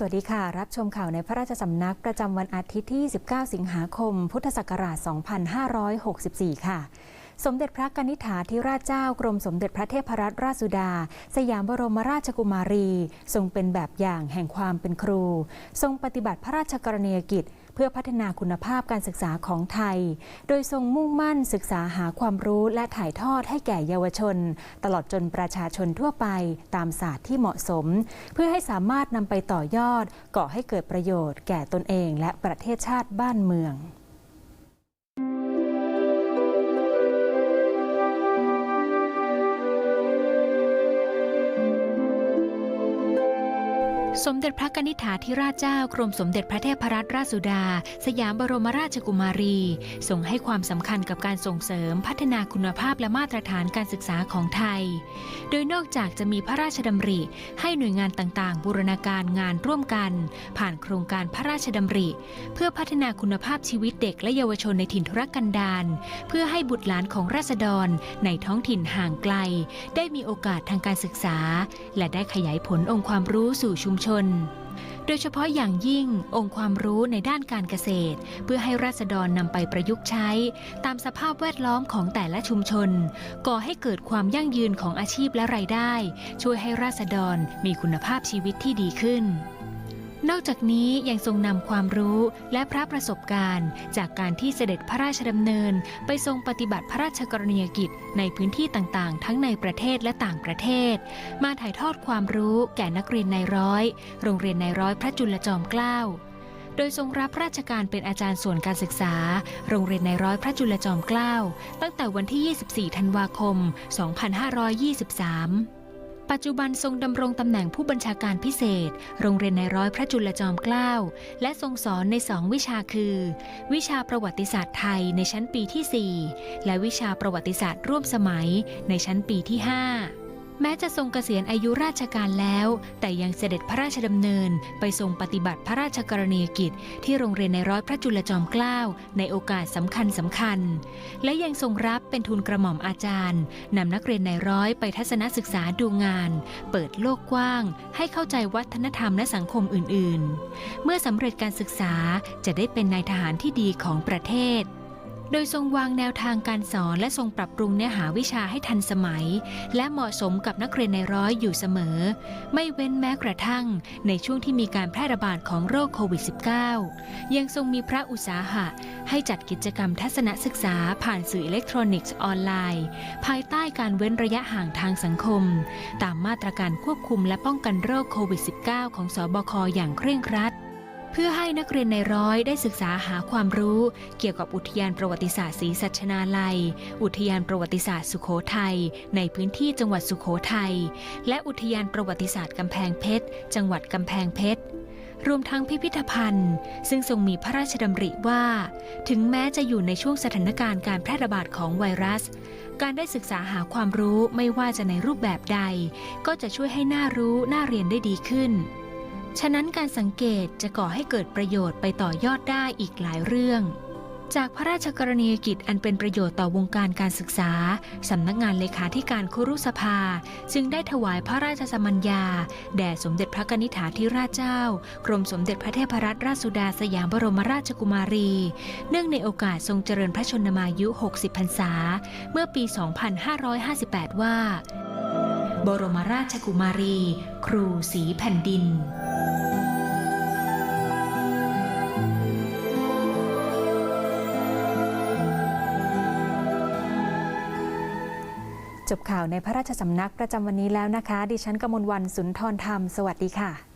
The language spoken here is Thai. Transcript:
สวัสดีค่ะ รับชมข่าวในพระราชสำนักประจำวันอาทิตย์ที่ 19 สิงหาคม พุทธศักราช 2564 ค่ะ สมเด็จพระกนิษฐาธิราชเจ้ากรมสมเด็จพระเทพรัตนราชสุดา สยามบรมราชกุมารี ทรงเป็นแบบอย่างแห่งความเป็นครู ทรงปฏิบัติพระราชกรณียกิจ พื่อพัฒนาคุณภาพการศึกษาของไทย โดยทรงมุ่งมั่นศึกษาหาความรู้และถ่ายทอดให้แก่เยาวชน ตลอดจนประชาชนทั่วไปตามศาสตร์ที่เหมาะสม เพื่อให้สามารถนำไปต่อยอดก่อให้เกิดประโยชน์แก่ตนเองและประเทศชาติบ้านเมือง สมเด็จพระกนิษฐาธิราชเจ้ากรมสมเด็จพระเทพรัตนราชสุดา สยามบรมราชกุมารี ทรงให้ความสำคัญกับการส่งเสริมพัฒนาคุณภาพและมาตรฐานการศึกษาของไทย โดยนอกจากจะมีพระราชดำริ ให้หน่วยงานต่างๆ บูรณาการงานร่วมกัน ผ่านโครงการพระราชดำริ เพื่อพัฒนาคุณภาพชีวิตเด็กและเยาวชนในถิ่นทุรกันดารเพื่อให้บุตรหลานของราษฎรในท้องถิ่นห่างไกล ได้มีโอกาสทางการศึกษา และได้ขยายผลองค์ความรู้สู่ชุมชนโดยเฉพาะอย่างยิ่งองค์ความรู้ในด้านการเกษตร เพื่อให้ราษฎรนำไปประยุกต์ใช้ ตามสภาพแวดล้อมของแต่ละชุมชน ก่อให้เกิดความยั่งยืนของอาชีพและรายได้ ช่วยให้ราษฎรมีคุณภาพชีวิตที่ดีขึ้น นอกจากนี้ยังทรงนำความรู้และพระประสบการณ์ จากการที่เสด็จพระราชดำเนิน ไปทรงปฏิบัติพระราชกรณียกิจในพื้นที่ต่างๆ ทั้งในประเทศและต่างประเทศ มาถ่ายทอดความรู้แก่นักเรียนในร้อย โรงเรียนในร้อยพระจุลจอมเกล้าโดยทรงรับราชการเป็นอาจารย์ส่วนการศึกษา โรงเรียนในร้อยพระจุลจอมเกล้า ตั้งแต่วันที่ 24 ธันวาคม 2523 ปัจจุบันทรงดำรงตำแหน่งผู้บัญชาการพิเศษ โรงเรียนในร้อยพระจุลจอมเกล้า และทรงสอนในสองวิชาคือ วิชาประวัติศาสตร์ไทยในชั้นปีที่ 4 และวิชาประวัติศาสตร์ร่วมสมัยในชั้นปีที่ 5 แม้จะทรงเกษียณอายุราชการแล้ว แต่ยังเสด็จพระราชดำเนิน ไปทรงปฏิบัติพระราชกรณียกิจ ที่โรงเรียนในร้อยพระจุลจอมเกล้าในโอกาสสำคัญสำคัญ และยังทรงรับเป็นทุนกระหม่อมอาจารย์นำนักเรียนในร้อยไปทัศนศึกษาดูงาน เปิดโลกกว้าง ให้เข้าใจวัฒนธรรมและสังคมอื่น ๆ เมื่อสำเร็จการศึกษาจะได้เป็นนายทหารที่ดีของประเทศ โดยทรงวางแนวทางการสอนและทรงปรับปรุงเนื้อหาวิชาให้ทันสมัย และเหมาะสมกับนักเรียนในร้อยอยู่เสมอ ไม่เว้นแม้กระทั่ง ในช่วงที่มีการแพร่ระบาดของโรคโควิด -19 ยังทรงมีพระอุตสาหะ ให้จัดกิจกรรมทัศนศึกษาผ่านสื่ออิเล็กทรอนิกส์ออนไลน์ ภายใต้การเว้นระยะห่างทางสังคม ตามมาตรการควบคุมและป้องกันโรคโควิด -19 ของสบคอย่างเคร่งครัด เพื่อให้นักเรียนในร้อยได้ศึกษาหาความรู้เกี่ยวกับอุทยานประวัติศาสตร์ศรีสัชนาลัย อุทยานประวัติศาสตร์สุโขทัยในพื้นที่จังหวัดสุโขทัย และอุทยานประวัติศาสตร์กำแพงเพชร จังหวัดกำแพงเพชรรวมทั้งพิพิธภัณฑ์ ซึ่งทรงมีพระราชดำริว่า ถึงแม้จะอยู่ในช่วงสถานการณ์การแพร่ระบาดของไวรัส การได้ศึกษาหาความรู้ไม่ว่าจะในรูปแบบใด ก็จะช่วยให้น่ารู้น่าเรียนได้ดีขึ้น ฉะนั้นการสังเกตจะก่อให้เกิดประโยชน์ไปต่อยอดได้อีกหลายเรื่อง จากพระราชกรณียกิจอันเป็นประโยชน์ต่อวงการการศึกษา สำนักงานเลขาธิการครุสภา จึงได้ถวายพระราชสมัญญา แด่สมเด็จพระกนิษฐาธิราชเจ้า กรมสมเด็จพระเทพรัตนราชสุดาสยามบรมราชกุมารี เนื่องในโอกาสทรงเจริญพระชนมายุ 60 พรรษา เมื่อปี 2558 ว่า บรมราชกุมารี ครูสีแผ่นดิน จบข่าวในพระราชสำนักประจำวันนี้แล้วนะคะ ดิฉันกมลวันสุนทรธรรม สวัสดีค่ะ